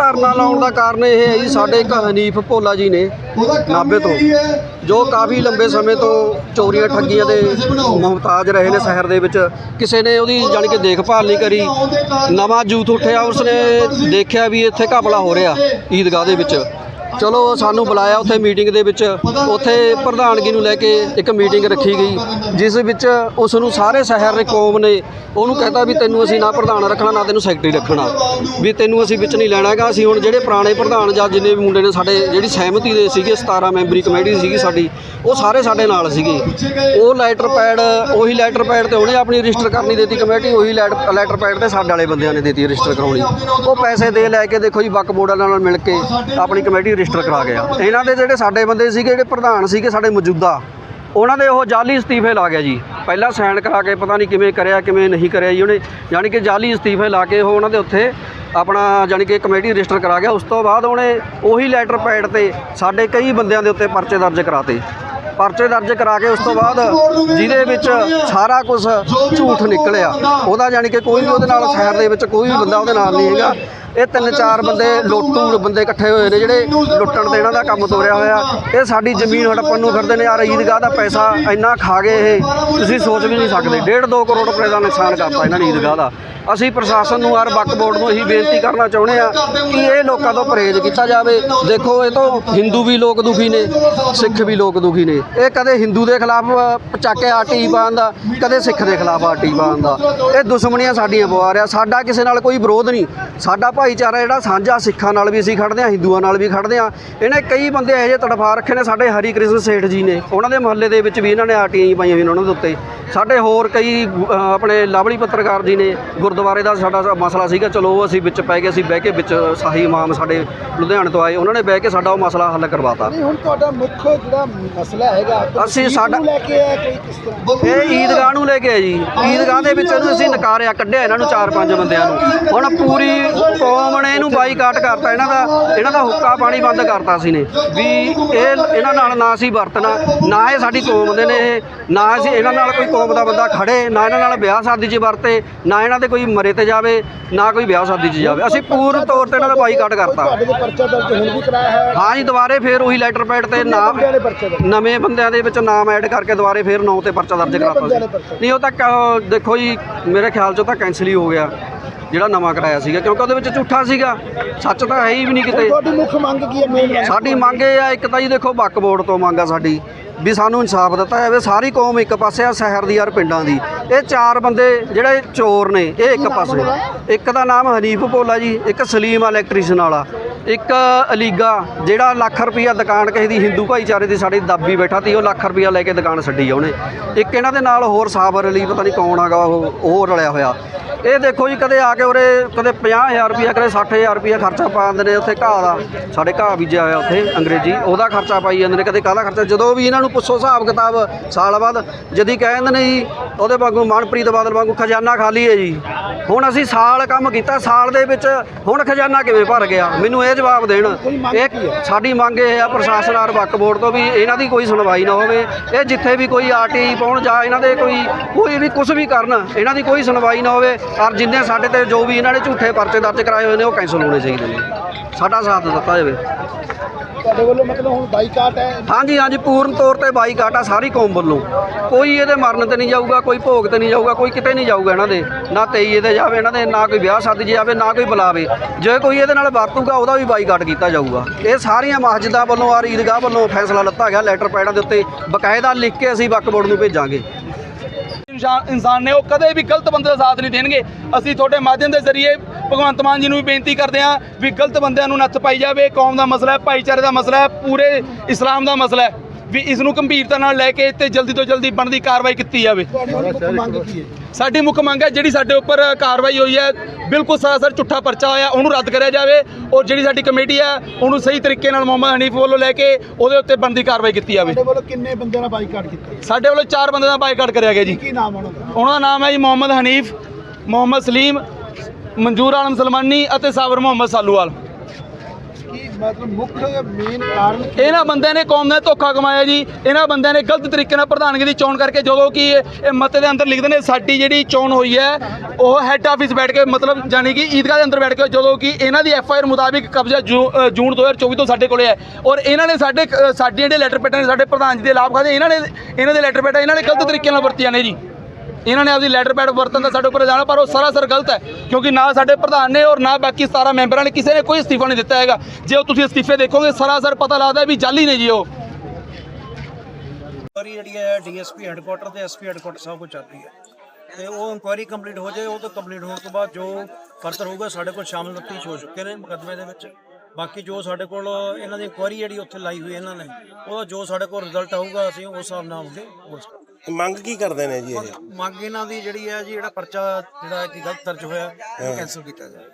ਧਰਨਾ ਲਾਉਣ ਦਾ ਕਾਰਨ ਇਹ ਹੈ ਜੀ ਸਾਡੇ ਇੱਕ ਹਨੀਫ ਭੋਲਾ ਜੀ ਨੇ ਨਾਭੇ ਤੋਂ ਜੋ ਕਾਫੀ ਲੰਬੇ ਸਮੇਂ ਤੋਂ ਚੋਰੀਆਂ ਠੱਗੀਆਂ ਦੇ ਮੁਹਤਾਜ ਰਹੇ ਨੇ ਸ਼ਹਿਰ ਦੇ ਵਿੱਚ। ਕਿਸੇ ਨੇ ਉਹਦੀ ਜਾਣੀ ਕਿ ਦੇਖਭਾਲ ਨਹੀਂ ਕਰੀ। ਨਵਾਂ ਯੂਥ ਉੱਠਿਆ ਉਸਨੇ ਦੇਖਿਆ ਵੀ ਇੱਥੇ ਘਪਲਾ ਹੋ ਰਿਹਾ ਈਦਗਾਹ ਦੇ ਵਿੱਚ। ਚਲੋ ਸਾਨੂੰ ਬੁਲਾਇਆ ਉੱਥੇ ਮੀਟਿੰਗ ਦੇ ਵਿੱਚ। ਉੱਥੇ ਪ੍ਰਧਾਨਗੀ ਨੂੰ ਲੈ ਕੇ ਇੱਕ ਮੀਟਿੰਗ ਰੱਖੀ ਗਈ, ਜਿਸ ਵਿੱਚ ਉਸ ਨੂੰ ਸਾਰੇ ਸ਼ਹਿਰ ਦੇ ਕੌਮ ਨੇ ਉਹਨੂੰ ਕਹਿੰਦਾ ਵੀ ਤੈਨੂੰ ਅਸੀਂ ਨਾ ਪ੍ਰਧਾਨ ਰੱਖਣਾ, ਨਾ ਤੈਨੂੰ ਸੈਕਟਰੀ ਰੱਖਣਾ। ਵੀ ਤੈਨੂੰ ਅਸੀਂ ਵਿੱਚ ਨਹੀਂ ਲੈਣਾ ਹੈਗਾ, ਅਸੀਂ ਹੁਣ ਜਿਹੜੇ ਪੁਰਾਣੇ ਪ੍ਰਧਾਨ ਜਾਂ ਜਿੰਨੇ ਵੀ ਮੁੰਡੇ ਨੇ ਸਾਡੇ, ਜਿਹੜੀ ਸਹਿਮਤੀ ਦੇ ਸੀਗੇ 17 ਮੈਂਬਰੀ ਕਮੇਟੀ ਸੀਗੀ ਸਾਡੀ, ਉਹ ਸਾਰੇ ਸਾਡੇ ਨਾਲ ਸੀਗੇ। ਉਹ ਲੈਟਰ ਪੈਡ ਉਹੀ ਲੈਟਰ ਪੈਡ ਤੇ ਉਹਨੇ ਆਪਣੀ ਰਜਿਸਟਰ ਕਰਨੀ ਦਿੱਤੀ ਕਮੇਟੀ, ਉਹੀ ਲੈਟ- ਲੈਟਰ ਪੈਡ ਤੇ ਸਾਡੇ ਵਾਲੇ ਬੰਦਿਆਂ ਨੇ ਦਿੱਤੀ ਰਜਿਸਟਰ ਕਰਾਉਣੀ। ਉਹ ਪੈਸੇ ਦੇ ਲੈ ਕੇ ਦੇਖੋ ਜੀ ਬੱਕ ਬੋਰਡਾਂ ਨਾਲ ਮਿਲ ਕੇ ਆਪਣੀ ਕਮੇਟੀ ਰਜਿਸਟਰ ਕਰਾ ਗਿਆ ਇਹਨਾਂ ਦੇ ਜਿਹੜੇ ਸਾਡੇ ਬੰਦੇ ਸੀਗੇ, ਜਿਹੜੇ ਪ੍ਰਧਾਨ ਸੀਗੇ ਸਾਡੇ ਮੌਜੂਦਾ, ਉਹਨਾਂ ਦੇ ਉਹ ਜਾਲੀ ਅਸਤੀਫੇ ਲਾ ਗਿਆ ਜੀ। ਪਹਿਲਾਂ ਸਾਈਨ ਕਰਾ ਕੇ ਪਤਾ ਨਹੀਂ ਕਿਵੇਂ ਕਰਿਆ, ਕਿਵੇਂ ਨਹੀਂ ਕਰਿਆ ਜੀ ਉਹਨੇ। ਯਾਨੀ ਕਿ ਜਾਲੀ ਅਸਤੀਫੇ ਲਾ ਕੇ ਉਹ ਉਹਨਾਂ ਦੇ ਉੱਥੇ ਆਪਣਾ ਯਾਨੀ ਕਿ ਕਮੇਟੀ ਰਜਿਸਟਰ ਕਰਾ ਗਿਆ। ਉਸ ਤੋਂ ਬਾਅਦ ਉਹਨੇ ਉਹੀ ਲੈਟਰ ਪੈਡ ਤੇ ਸਾਡੇ ਕਈ ਬੰਦਿਆਂ ਦੇ ਉੱਤੇ ਪਰਚੇ ਦਰਜ ਕਰਾਤੇ। ਪਰਚੇ ਦਰਜ ਕਰਾ ਕੇ ਉਸ ਤੋਂ ਬਾਅਦ ਜਿਹਦੇ ਵਿੱਚ ਸਾਰਾ ਕੁਝ ਝੂਠ ਨਿਕਲਿਆ। ਉਹਦਾ ਯਾਨੀ ਕਿ ਕੋਈ ਵੀ ਉਹਦੇ ਨਾਲ ਸ਼ਹਿਰ ਦੇ ਵਿੱਚ ਕੋਈ ਵੀ ਬੰਦਾ ਉਹਦੇ ਨਾਲ ਨਹੀਂ ਹੈਗਾ। ਇਹ ਤਿੰਨ ਚਾਰ ਬੰਦੇ ਲੋਟੂ ਬੰਦੇ ਇਕੱਠੇ ਹੋਏ ਨੇ ਜਿਹੜੇ ਲੁੱਟਣ ਤੇ ਇਹਨਾਂ ਦਾ ਕੰਮ ਤੋਰਿਆ ਹੋਇਆ। ਇਹ ਸਾਡੀ ਜ਼ਮੀਨ ਹੜੱਪਣ ਨੂੰ ਫਿਰਦੇ ਨੇ। ਯਾਰ ਈਦਗਾਹ ਦਾ ਪੈਸਾ ਇੰਨਾ ਖਾ ਗਏ ਇਹ। ਤੁਸੀਂ ਸੋਚ ਵੀ ਨਹੀਂ ਸਕਦੇ। ਡੇਢ ਦੋ ਕਰੋੜ ਰੁਪਏ ਦਾ ਨੁਕਸਾਨ ਕਰਤਾ ਇਹਨਾਂ ਨੇ ਈਦਗਾਹ ਦਾ। ਅਸੀਂ ਪ੍ਰਸ਼ਾਸਨ ਨੂੰ ਔਰ ਵਕਫ ਬੋਰਡ ਨੂੰ ਇਹੀ ਬੇਨਤੀ ਕਰਨਾ ਚਾਹੁੰਦੇ ਆ ਕਿ ਇਹ ਲੋਕਾਂ ਤੋਂ ਪਰਹੇਜ਼ ਕੀਤਾ ਜਾਵੇ। ਦੇਖੋ, ਇਹ ਤੋਂ ਹਿੰਦੂ ਵੀ ਲੋਕ ਦੁਖੀ ਨੇ, ਸਿੱਖ ਵੀ ਲੋਕ ਦੁਖੀ ਨੇ। ਇਹ ਕਦੇ ਹਿੰਦੂ ਦੇ ਖਿਲਾਫ ਪਚਾਕੇ ਪਾਉਣ ਦਾ, ਕਦੇ ਸਿੱਖ ਦੇ ਖਿਲਾਫ ਆਰਟੀ ਪਾਉਣ ਦਾ। ਇਹ ਦੁਸ਼ਮਣੀਆਂ ਸਾਡੀਆਂ ਪਵਾ ਰਿਹਾ। ਸਾਡਾ ਕਿਸੇ ਨਾਲ ਕੋਈ ਵਿਰੋਧ ਨਹੀਂ। ਸਾਡਾ ਭਾਈਚਾਰਾ ਜਿਹੜਾ ਸਾਂਝਾ ਸਿੱਖਾਂ ਨਾਲ ਵੀ ਅਸੀਂ ਖੜਦੇ ਹਾਂ, ਹਿੰਦੂਆਂ ਨਾਲ ਵੀ ਖੜਦੇ ਹਾਂ। ਇਹਨੇ ਕਈ ਬੰਦੇ ਇਹੋ ਜਿਹੇ ਤੜਫਾ ਰੱਖੇ ਨੇ, ਸਾਡੇ ਹਰੀ ਕ੍ਰਿਸ਼ਨ ਸੇਠ ਜੀ ਨੇ। ਉਹਨਾਂ ਦੇ ਮੁਹੱਲੇ ਦੇ ਵਿੱਚ ਵੀ ਇਹਨਾਂ ਨੇ ਆਟੀਆਂ ਹੀ ਪਾਈਆਂ ਹੋਈਆਂ ਉਹਨਾਂ ਦੇ ਉੱਤੇ। ਸਾਡੇ ਹੋਰ ਕਈ ਆਪਣੇ ਲਵਲੀ ਪੱਤਰਕਾਰ ਜੀ ਨੇ ਗੁਰਦੁਆਰੇ ਦਾ ਸਾਡਾ ਸ- ਮਸਲਾ ਸੀਗਾ ਚਲੋ ਉਹ ਅਸੀਂ ਵਿੱਚ ਪੈ ਗਏ ਅਸੀਂ ਬਹਿ ਕੇ ਵਿੱਚ ਸਾਹੀ ਇਮਾਮ ਸਾਡੇ ਲੁਧਿਆਣੇ ਤੋਂ ਆਏ ਉਹਨਾਂ ਨੇ ਬਹਿ ਕੇ ਸਾਡਾ ਉਹ ਮਸਲਾ ਹੱਲ ਕਰਵਾਤਾ। ਨਹੀਂ ਹੁਣ ਤੁਹਾਡਾ ਮੁੱਖ ਜਿਹੜਾ ਮਸਲਾ ਹੈਗਾ ਅਸੀਂ ਸਾਡਾ- ਲੈ ਕੇ ਹੈ ਕੋਈ ਕਿਸ ਤਰ੍ਹਾਂ? ਇਹ ਈਦਗਾਹ ਨੂੰ ਲੈ ਕੇ ਆਏ ਜੀ। ਈਦਗਾਹ ਦੇ ਵਿੱਚ ਇਹਨੂੰ ਅਸੀਂ ਨਕਾਰਿਆ ਕੱਢਿਆ ਇਹਨਾਂ ਨੂੰ ਚਾਰ ਪੰਜ ਬੰਦਿਆਂ ਨੂੰ। ਹੁਣ ਪੂਰੀ ਕੌਮ ਬਾਈਕਾਟ ਕਰਤਾ ਇਹਨਾਂ ਦਾ ਇਹਨਾਂ ਦਾ ਹੁੱਕਾ ਪਾਣੀ ਬੰਦ ਕਰਤਾ ਸੀ ਨੇ। ਵੀ ਇਹ ਇਹਨਾਂ ਨਾਲ ਨਾ ਅਸੀਂ ਵਰਤਣਾ ਨਾ ਇਹ ਸਾਡੀ ਕੌਮ ਦੇ ਨੇ ਇਹ ਨਾ ਅਸੀਂ ਇਹਨਾਂ ਨਾਲ ਕੋਈ ਕੌਮ ਦਾ ਬੰਦਾ ਖੜੇ ਨਾ ਇਹਨਾਂ ਨਾਲ ਵਿਆਹ ਸ਼ਾਦੀ 'ਚ ਵਰਤੇ ਨਾ ਇਹਨਾਂ ਦੇ ਕੋਈ ਮਰੇ ਤੇ ਜਾਵੇ ਨਾ ਕੋਈ ਵਿਆਹ ਸ਼ਾਦੀ 'ਚ ਜਾਵੇ। ਅਸੀਂ ਪੂਰਨ ਤੌਰ ਤੇ ਇਹਨਾਂ ਦਾ ਬਾਈਕਾਟ ਕਰਤਾ। ਤੁਹਾਡੇ ਦੇ ਪਰਚਾ ਦਰਜ ਹੁਣ ਵੀ ਕਰਾਇਆ ਹੈ। ਹਾਂ ਜੀ ਦੁਬਾਰੇ ਫੇਰ ਉਹੀ ਲੈਟਰ ਪੈਡ ਤੇ ਨਾਮ ਪਰਚੇ ਨਵੇਂ ਬੰਦਿਆਂ ਦੇ ਵਿੱਚ ਨਾਮ ਐਡ ਕਰਕੇ ਦੁਬਾਰੇ ਫੇਰ 9 ਤੇ ਪਰਚਾ ਦਰਜ ਕਰਾਤਾ ਨੇ ਸੀ? ਨਹੀਂ ਉਹ ਤਾਂ ਕ- ਦੇਖੋ ਜੀ ਮੇਰੇ ਖਿਆਲ 'ਚ ਤਾਂ ਕੈਂਸਲ ਹੀ ਹੋ ਗਿਆ। ਜਿਹੜਾ ਨਵਾਂ ਕਰਾਇਆ ਸੀਗਾ ਕਿਉਂਕਿ ਉਹਦੇ ਵਿੱਚ ਝੂਠਾ ਸੀਗਾ। ਸੱਚ ਤਾਂ ਹੈ ਹੀ ਵੀ ਨਹੀਂ ਕਿਤੇ। ਤੁਹਾਡੀ ਮੁੱਖ ਮੰਗ ਕੀ ਹੈ ਮੇਨ ਸਾਡੀ ਮੰਗ ਇਹ ਆ ਇੱਕ ਤਾਂ ਜੀ ਦੇਖੋ ਬੱਕ ਬੋਰਡ ਤੋਂ ਮੰਗ ਆ ਸਾਡੀ ਵੀ ਸਾਨੂੰ ਇਨਸਾਫ ਦਿੱਤਾ ਜਾਵੇ। ਸਾਰੀ ਕੌਮ ਇੱਕ ਪਾਸੇ ਆ ਸ਼ਹਿਰ ਦੀ ਯਾਰ ਪਿੰਡਾਂ ਦੀ। ਇਹ ਚਾਰ ਬੰਦੇ ਜਿਹੜੇ ਚੋਰ ਨੇ ਇਹ ਇੱਕ ਪਾਸੇ। ਇੱਕ ਦਾ ਨਾਮ ਹਨੀਫ ਭੋਲਾ ਜੀ ਇੱਕ ਸਲੀਮ ਇਲੈਕਟ੍ਰੀਸ਼ੀਅਨ ਵਾਲਾ। ਇੱਕ ਅਲੀਗਾ ਜਿਹੜਾ ਲੱਖ ਰੁਪਈਆ ਦੁਕਾਨ ਕਿਸੇ ਦੀ ਹਿੰਦੂ ਭਾਈਚਾਰੇ ਦੀ ਸਾਡੀ ਦਾਬੀ ਬੈਠਾ ਤੀ, ਉਹ ਲੱਖ ਰੁਪਈਆ ਲੈ ਕੇ ਦੁਕਾਨ ਛੱਡੀ ਆ ਉਹਨੇ। ਇੱਕ ਇਹਨਾਂ ਦੇ ਨਾਲ ਹੋਰ ਸਾਬਰ ਅਲੀ, ਪਤਾ ਨਹੀਂ ਕੌਣ ਹੈਗਾ ਉਹ ਉਹ ਰਲਿਆ ਹੋਇਆ। ਇਹ ਦੇਖੋ ਜੀ, ਕਦੇ ਆ ਕੇ ਉਰੇ ਕਦੇ 50000 ਰੁਪਈਆ, ਕਦੇ 60000 ਰੁਪਈਆ ਖਰਚਾ ਪਾ ਦਿੰਦੇ ਨੇ ਉੱਥੇ ਘਾਹ ਦਾ। ਸਾਡੇ ਘਾਹ ਬੀਜਿਆ ਹੋਇਆ ਉੱਥੇ, ਅੰਗਰੇਜ਼ੀ, ਉਹਦਾ ਖਰਚਾ ਪਾਈ ਜਾਂਦੇ ਨੇ, ਕਦੇ ਕਾਹਦਾ ਖਰਚਾ? ਜਦੋਂ ਵੀ ਇਹਨਾਂ ਨੂੰ ਪੁੱਛੋ ਹਿਸਾਬ ਕਿਤਾਬ, ਸਾਲ ਬਾਅਦ, ਜਦੀ ਕਹਿ ਦਿੰਦੇ ਨੇ ਜੀ, ਉਹਦੇ ਵਾਂਗੂ ਮਨਪ੍ਰੀਤ ਬਾਦਲ ਵਾਂਗੂ ਖਜ਼ਾਨਾ ਖਾਲੀ ਹੈ ਜੀ। ਹੁਣ ਅਸੀਂ ਸਾਲ ਕੰਮ ਕੀਤਾ ਸਾਲ ਦੇ ਵਿੱਚ ਹੁਣ ਖਜ਼ਾਨਾ ਕਿਵੇਂ ਭਰ ਗਿਆ? ਮੈਨੂੰ ਇਹ ਜਵਾਬ ਦੇਣ। ਇਹ ਸਾਡੀ ਮੰਗ ਇਹ ਆ ਪ੍ਰਸ਼ਾਸਨ ਆਰ ਵਕ ਬੋਰਡ ਤੋਂ ਵੀ ਇਹਨਾਂ ਦੀ ਕੋਈ ਸੁਣਵਾਈ ਨਾ ਹੋਵੇ। ਇਹ ਜਿੱਥੇ ਵੀ ਕੋਈ ਆਰਟੀ ਪਾਉਣ ਜਾਂ ਇਹਨਾਂ ਦੇ ਕੋਈ ਕੋਈ ਵੀ ਕੁਝ ਵੀ ਕਰਨ ਇਹਨਾਂ ਦੀ ਕੋਈ ਸੁਣਵਾਈ ਨਾ ਹੋਵੇ। ਔਰ ਜਿੰਨੇ ਸਾਡੇ ਤੇ ਜੋ ਵੀ ਇਹਨਾਂ ਨੇ ਝੂਠੇ ਪਰਚੇ ਦਰਜ ਕਰਾਏ ਹੋਏ ਨੇ ਉਹ ਕੈਂਸਲ ਹੋਣੇ ਚਾਹੀਦੇ ਨੇ। ਸਾਡਾ ਸਾਥ ਦਿੱਤਾ ਜਾਵੇ। ਤੁਹਾਡੇ ਵੱਲੋਂ ਮਤਲਬ ਹੁਣ ਬਾਈਕਾਟ ਹੈ? ਹਾਂਜੀ ਹਾਂਜੀ, ਪੂਰਨ ਤੌਰ ਤੇ ਬਾਈਕਾਟ ਆ ਸਾਰੀ ਕੌਮ ਵੱਲੋਂ। ਕੋਈ ਇਹਦੇ ਮਰਨ ਤੇ ਨਹੀਂ ਜਾਊਗਾ, ਕੋਈ ਭੋਗ ਤੇ ਨਹੀਂ ਜਾਊਗਾ, ਕੋਈ ਕਿਤੇ ਨਹੀਂ ਜਾਊਗਾ ਇਹਨਾਂ ਦੇ। ਨਾ ਤੇਈਏ ਤੇ ਜਾਵੇ, ਇਹਨਾਂ ਦੇ, ਨਾ ਕੋਈ ਵਿਆਹ ਸ਼ਾਦੀ 'ਚ ਜਾਵੇ, ਨਾ ਕੋਈ ਬੁਲਾਵੇ। ਜੇ ਕੋਈ ਇਹਦੇ ਨਾਲ ਵਰਤੂਗਾ, ਉਹਦਾ ਵੀ ਬਾਈਕਾਟ ਕੀਤਾ ਜਾਊਗਾ। ਇਹ ਸਾਰੀਆਂ ਮਸਜਿਦਾਂ ਵੱਲੋਂ ਔਰ ਈਦਗਾਹ ਵੱਲੋਂ ਫੈਸਲਾ ਲੱਤਾ ਗਿਆ, ਲੈਟਰ ਪੈਡਾਂ ਦੇ ਉੱਤੇ। ਬਕਾਇਦਾ ਲਿਖ ਕੇ ਅਸੀਂ ਵਕਫ ਬੋਰਡ ਨੂੰ ਭੇਜਾਂਗੇ। ਇਨਸਾਨ ਨੇ ਉਹ ਕਦੇ ਵੀ ਗਲਤ ਬੰਦੇ ਦਾ ਸਾਥ ਨਹੀਂ ਦੇਣਗੇ। ਅਸੀਂ ਤੁਹਾਡੇ ਮਾਧਿਅਮ ਦੇ ਜ਼ਰੀਏ ਭਗਵੰਤ ਮਾਨ ਜੀ ਨੂੰ ਵੀ ਬੇਨਤੀ ਕਰਦੇ ਹਾਂ ਵੀ ਗਲਤ ਬੰਦਿਆਂ ਨੂੰ ਨੱਥ ਪਾਈ ਜਾਵੇ। ਕੌਮ ਦਾ ਮਸਲਾ ਹੈ ਭਾਈਚਾਰੇ ਦਾ ਮਸਲਾ ਹੈ ਪੂਰੇ ਇਸਲਾਮ ਦਾ ਮਸਲਾ ਹੈ। ਵੀ ਇਸ ਨੂੰ ਗੰਭੀਰਤਾ ਨਾਲ ਲੈ ਕੇ ਤੇ ਜਲਦੀ ਤੋਂ ਜਲਦੀ ਬਣਦੀ ਕਾਰਵਾਈ ਕੀਤੀ ਜਾਵੇ। ਸਾਡੀ ਮੁੱਖ ਮੰਗ ਹੈ ਜਿਹੜੀ ਸਾਡੇ ਉੱਪਰ ਕਾਰਵਾਈ ਹੋਈ ਹੈ ਬਿਲਕੁਲ ਸਰਾਸਰ ਝੁੱਠਾ ਪਰਚਾ ਹੋਇਆ ਉਹਨੂੰ ਰੱਦ ਕਰਿਆ ਜਾਵੇ। ਔਰ ਜਿਹੜੀ ਸਾਡੀ ਕਮੇਟੀ ਹੈ ਉਹਨੂੰ ਸਹੀ ਤਰੀਕੇ ਨਾਲ ਮੁਹੰਮਦ ਹਨੀਫ ਵੱਲੋਂ ਲੈ ਕੇ ਉਹਦੇ ਉੱਤੇ ਬਣਦੀ ਕਾਰਵਾਈ ਕੀਤੀ ਜਾਵੇ। ਤੁਹਾਡੇ ਵੱਲੋਂ ਕਿੰਨੇ ਬੰਦਿਆਂ ਨਾਲ ਬਾਈਕਾਟ ਕੀਤਾ? ਸਾਡੇ ਵੱਲੋਂ ਚਾਰ ਬੰਦੇ ਦਾ ਬਾਈਕਾਟ ਕਰਿਆ ਗਿਆ ਜੀ। ਕੀ ਨਾਮ ਉਹਨਾਂ ਦਾ? ਉਹਨਾਂ ਦਾ ਨਾਮ ਹੈ ਜੀ ਮੁਹੰਮਦ ਹਨੀਫ ਮੁਹੰਮਦ ਸਲੀਮ ਮਨਜੂਰ ਆਲਮ ਸਲਮਾਨੀ ਅਤੇ ਸਾਬਰ ਮੁਹੰਮਦ ਸਾਲੂਵਾਲ। ਮਤਲਬ ਮੁੱਖ ਮੇਨ ਕਾਰਨ ਇਹਨਾਂ ਬੰਦਿਆਂ ਨੇ ਕੌਮ ਦਾ ਧੋਖਾ ਕਮਾਇਆ ਜੀ। ਇਹਨਾਂ ਬੰਦਿਆਂ ਨੇ ਗਲਤ ਤਰੀਕੇ ਨਾਲ ਪ੍ਰਧਾਨਗੀ ਦੀ ਚੋਣ ਕਰਕੇ ਜਦੋਂ ਕਿ ਇਹ ਮਤੇ ਦੇ ਅੰਦਰ ਲਿਖਦੇ ਨੇ ਸਾਡੀ ਜਿਹੜੀ ਚੋਣ ਹੋਈ ਹੈ ਉਹ ਹੈੱਡ ਆਫਿਸ ਬੈਠ ਕੇ ਮਤਲਬ ਜਾਨੀ ਕਿ ਈਦਗਾਹ ਦੇ ਅੰਦਰ ਬੈਠ ਕੇ ਜਦੋਂ ਕਿ ਇਹਨਾਂ ਦੀ ਐਫ ਆਈ ਆਰ ਮੁਤਾਬਿਕ ਕਬਜ਼ਾ ਜੂ- ਅ, ਜੂਨ 2024 ਤੋਂ ਸਾਡੇ ਕੋਲੇ ਹੈ। ਔਰ ਇਹਨਾਂ ਨੇ ਸਾਡੇ ਅ, ਸਾਡੇ ਜਿਹੜੇ ਲੈਟਰ ਪੈਟਾਂ ਨੇ ਸਾਡੇ ਪ੍ਰਧਾਨ ਜੀ ਦੇ ਲਾਭ ਖਾਦੇ ਇਹਨਾਂ ਨੇ ਇਹਨਾਂ ਦੇ ਲੈਟਰ ਪੈਟਾਂ ਇਹਨਾਂ ਨੇ ਗਲਤ ਤਰੀਕੇ ਨਾਲ ਵਰਤੀਆਂ ਨੇ ਜੀ। ਇਹਨਾਂ ਨੇ ਆਪਦੀ ਲੈਟਰ ਪੈਡ ਵਰਤਨ ਦਾ ਸਾਡੇ ਉੱਪਰ ਜਾਣਾ ਪਰ ਉਹ ਸਰਾਸਰ ਗਲਤ ਹੈ, ਕਿਉਂਕਿ ਨਾ ਸਾਡੇ ਪ੍ਰਧਾਨ ਨੇ ਔਰ ਨਾ ਬਾਕੀ 17 ਮੈਂਬਰਾਂ ਨੇ ਕਿਸੇ ਨੇ ਕੋਈ ਅਸਤੀਫਾ ਨਹੀਂ ਦਿੱਤਾ ਹੈਗਾ। ਜੇ ਉਹ ਤੁਸੀਂ ਅਸਤੀਫੇ ਦੇਖੋਗੇ ਸਰਾਸਰ ਪਤਾ ਲੱਗਦਾ ਵੀ ਜਾਲੀ ਨੇ ਜੀ ਉਹ। ਇਨਕੁਆਰੀ ਜਿਹੜੀ ਹੈ ਡੀਐਸਪੀ ਹੈੱਡਕੁਆਟਰ ਤੇ ਐਸਪੀ ਹੈੱਡਕੁਆਟਰ ਸਭ ਕੁਝ ਚੱਲ ਰਹੀ ਹੈ। ਤੇ ਉਹ ਇਨਕੁਆਰੀ ਕੰਪਲੀਟ ਹੋ ਜਾਏ, ਉਹ ਤੋਂ ਕੰਪਲੀਟ ਹੋਣ ਤੋਂ ਬਾਅਦ ਜੋ ਫਰਦਰ ਹੋਊਗਾ, ਸਾਡੇ ਕੋਲ ਸ਼ਾਮਲ ਤਫਤੀਸ਼ ਹੋ ਚੁੱਕੇ ਨੇ ਮੁਕੱਦਮੇ ਦੇ ਵਿੱਚ। ਬਾਕੀ ਜੋ ਸਾਡੇ ਕੋਲ ਇਹਨਾਂ ਦੀ ਇਨਕੁਆਰੀ ਜਿਹੜੀ ਉੱਥੇ ਲਾਈ ਹੋਈ ਇਹਨਾਂ ਨੇ, ਉਹਦਾ ਜੋ ਸਾਡੇ ਕੋਲ ਰਿਜ਼ਲਟ ਆਊਗਾ, ਅਸੀਂ ਉਸ ਹਿਸਾਬ ਨਾਲ ਅੱਗੇ ਉਸ ਮੰਗ ਕੀ ਕਰਦੇ ਨੇ ਜੀ ਇਹ? ਮੰਗ ਇਹਨਾਂ ਦੀ ਜਿਹੜੀ ਹੈ ਜੀ ਜਿਹੜਾ ਪਰਚਾ ਜਿਹੜਾ ਕਿ ਗਲਤ ਦਰਜ ਹੋਇਆ ਉਹ ਕੈਂਸਲ ਕੀਤਾ ਜਾਏ